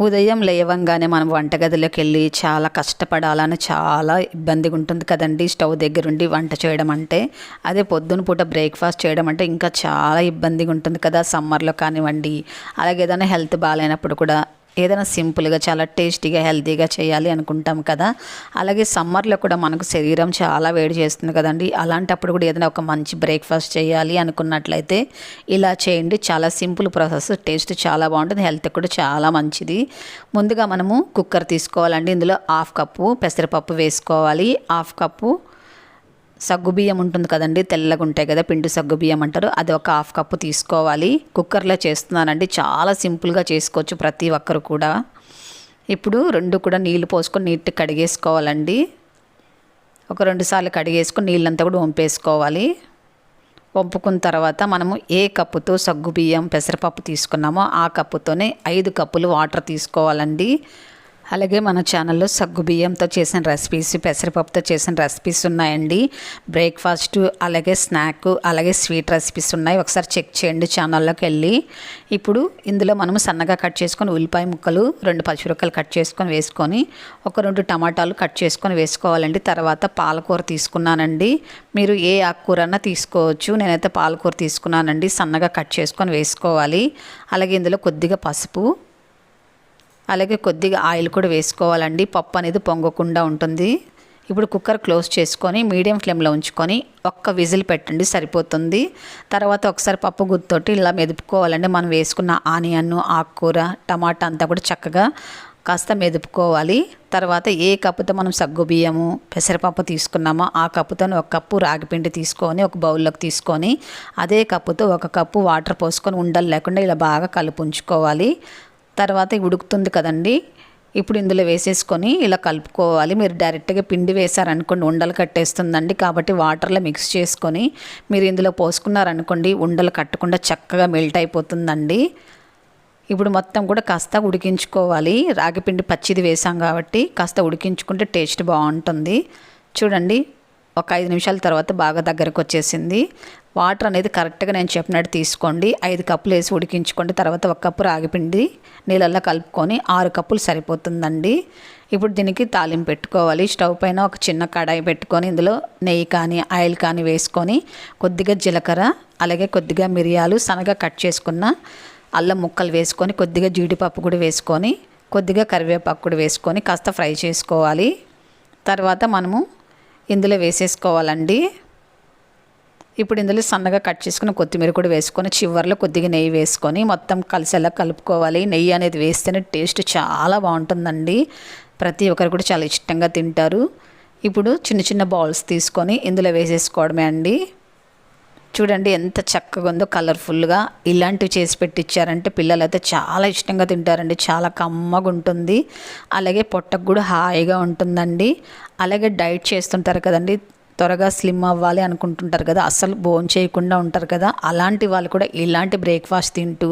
ఉదయం లేవంగానే మనం వంటగదిలోకి వెళ్ళి చాలా కష్టపడాలని చాలా ఇబ్బందిగా ఉంటుంది కదండి. స్టవ్ దగ్గరుండి వంట చేయడం అంటే అదే పొద్దున పూట బ్రేక్ఫాస్ట్ చేయడం అంటే ఇంకా చాలా ఇబ్బందిగా ఉంటుంది కదా సమ్మర్లో కానివ్వండి. అలాగే ఏదైనా హెల్త్ బాగాలేనప్పుడు కూడా ఏదైనా సింపుల్గా చాలా టేస్టీగా హెల్తీగా చేయాలి అనుకుంటాం కదా. అలాగే సమ్మర్లో కూడా మనకు శరీరం చాలా వేడి చేస్తుంది కదండి. అలాంటప్పుడు కూడా ఏదైనా ఒక మంచి బ్రేక్ఫాస్ట్ చేయాలి అనుకున్నట్లయితే ఇలా చేయండి. చాలా సింపుల్ ప్రాసెస్ టేస్ట్ చాలా బాగుంటుంది హెల్త్ కూడా చాలా మంచిది. ముందుగా మనము కుక్కర్ తీసుకోవాలండి. ఇందులో హాఫ్ కప్పు పెసరపప్పు వేసుకోవాలి. హాఫ్ కప్పు సగ్గుబియ్యం ఉంటుంది కదండి తెల్లగా ఉంటాయి కదా పిండి సగ్గుబియ్యం అంటారు. అది ఒక హాఫ్ కప్పు తీసుకోవాలి. కుక్కర్లో చేస్తున్నానండి చాలా సింపుల్గా చేసుకోవచ్చు ప్రతి ఒక్కరు కూడా. ఇప్పుడు రెండు కూడా నీళ్ళు పోసుకొని నీట్ కడిగేసుకోవాలండి. ఒక రెండు సార్లు కడిగేసుకొని నీళ్ళంతా కూడా వంపేసుకోవాలి. వంపుకున్న తర్వాత మనము ఏ కప్పుతో సగ్గుబియ్యం పెసరపప్పు తీసుకున్నామో ఆ కప్పుతోనే ఐదు కప్పులు వాటర్ తీసుకోవాలండి. అలాగే మన ఛానల్లో సగ్గు బియ్యంతో చేసిన రెసిపీస్ పెసరపప్పుతో చేసిన రెసిపీస్ ఉన్నాయండి. బ్రేక్ఫాస్ట్ అలాగే స్నాక్ అలాగే స్వీట్ రెసిపీస్ ఉన్నాయి. ఒకసారి చెక్ చేయండి ఛానల్లోకి వెళ్ళి. ఇప్పుడు ఇందులో మనం సన్నగా కట్ చేసుకొని ఉల్లిపాయ ముక్కలు రెండు పచ్చిమిరపకాయలు కట్ చేసుకొని వేసుకొని ఒక రెండు టమాటాలు కట్ చేసుకొని వేసుకోవాలండి. తర్వాత పాలకూర తీసుకున్నానండి. మీరు ఏ ఆకుకూరన్నా తీసుకోవచ్చు. నేనైతే పాలకూర తీసుకున్నానండి. సన్నగా కట్ చేసుకొని వేసుకోవాలి. అలాగే ఇందులో కొద్దిగా పసుపు అలాగే కొద్దిగా ఆయిల్ కూడా వేసుకోవాలండి. పప్పు అనేది పొంగకుండా ఉంటుంది. ఇప్పుడు కుక్కర్ క్లోజ్ చేసుకొని మీడియం ఫ్లేమ్లో ఉంచుకొని ఒక్క విజిల్ పెట్టండి సరిపోతుంది. తర్వాత ఒకసారి పప్పు గుత్తోటి ఇలా మెదుపుకోవాలండి. మనం వేసుకున్న ఆనియన్ ఆకుకూర టమాటా అంతా కూడా చక్కగా కాస్త మెదుపుకోవాలి. తర్వాత ఏ కప్పుతో మనం సగ్గు బియ్యము పెసరపప్పు తీసుకున్నామో ఆ కప్పుతో ఒక కప్పు రాగిపిండి తీసుకొని ఒక బౌల్లోకి తీసుకొని అదే కప్పుతో ఒక కప్పు వాటర్ పోసుకొని ఉండలు లేకుండా ఇలా బాగా కలుపు ఉంచుకోవాలి. తర్వాత ఉడుకుతుంది కదండి. ఇప్పుడు ఇందులో వేసేసుకొని ఇలా కలుపుకోవాలి. మీరు డైరెక్ట్గా పిండి వేసారనుకోండి ఉండలు కట్టేస్తుందండి. కాబట్టి వాటర్లో మిక్స్ చేసుకొని మీరు ఇందులో పోసుకున్నారనుకోండి ఉండలు కట్టకుండా చక్కగా మెల్ట్ అయిపోతుందండి. ఇప్పుడు మొత్తం కూడా కాస్త ఉడికించుకోవాలి. రాగిపిండి పచ్చిది వేసాం కాబట్టి కాస్త ఉడికించుకుంటే టేస్ట్ బాగుంటుంది. చూడండి ఒక ఐదు నిమిషాల తర్వాత బాగా దగ్గరకు వచ్చేసింది వాటర్ అనేది కరెక్ట్గా నేను చెప్పినట్టు తీసుకోండి. ఐదు కప్పులు వేసి ఉడికించుకోండి. తర్వాత ఒక కప్పు రాగిపిండి నీళ్ళల్లో కలుపుకొని ఆరు కప్పులు సరిపోతుందండి. ఇప్పుడు దీనికి తాలింపు పెట్టుకోవాలి. స్టవ్ పైన ఒక చిన్న కడాయి పెట్టుకొని ఇందులో నెయ్యి కానీ ఆయిల్ కానీ వేసుకొని కొద్దిగా జీలకర్ర అలాగే కొద్దిగా మిరియాలు సన్నగా కట్ చేసుకున్న అల్లం ముక్కలు వేసుకొని కొద్దిగా జీడిపప్పు కూడా వేసుకొని కొద్దిగా కరివేపాకు కూడా వేసుకొని కాస్త ఫ్రై చేసుకోవాలి. తర్వాత మనము ఇందులో వేసేసుకోవాలండి. ఇప్పుడు ఇందులో సన్నగా కట్ చేసుకుని కొత్తిమీర కూడా వేసుకొని చివరిలో కొద్దిగా నెయ్యి వేసుకొని మొత్తం కలిసేలా కలుపుకోవాలి? నెయ్యి అనేది వేస్తేనే టేస్ట్ చాలా బాగుంటుందండి. ప్రతి ఒక్కరు కూడా చాలా ఇష్టంగా తింటారు. ఇప్పుడు చిన్న చిన్న బౌల్స్ తీసుకొని ఇందులో వేసేసుకోవడమే అండి. చూడండి ఎంత చక్కగా ఉందో కలర్ఫుల్గా ఇలాంటివి చేసి పెట్టించారంటే పిల్లలు అయితే చాలా ఇష్టంగా తింటారండి. చాలా కమ్మగా ఉంటుంది. అలాగే పొట్టకు కూడా హాయిగా ఉంటుందండి. అలాగే డైట్ చేస్తుంటారు కదండి. త్వరగా స్లిమ్ అవ్వాలి అనుకుంటుంటారు కదా అసలు బోన్ చేయకుండా ఉంటారు కదా అలాంటి వాళ్ళు కూడా ఇలాంటి బ్రేక్ఫాస్ట్ తింటూ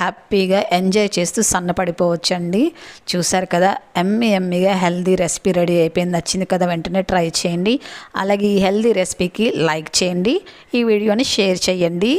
హ్యాపీగా ఎంజాయ్ చేస్తూ సన్నపడిపోవచ్చండి. చూసారు కదా ఎమ్మి ఎమ్మిగా హెల్దీ రెసిపీ రెడీ అయిపోయింది నచ్చింది కదా వెంటనే ట్రై చేయండి. అలాగే ఈ హెల్దీ రెసిపీకి లైక్ చేయండి ఈ వీడియోని షేర్ చేయండి.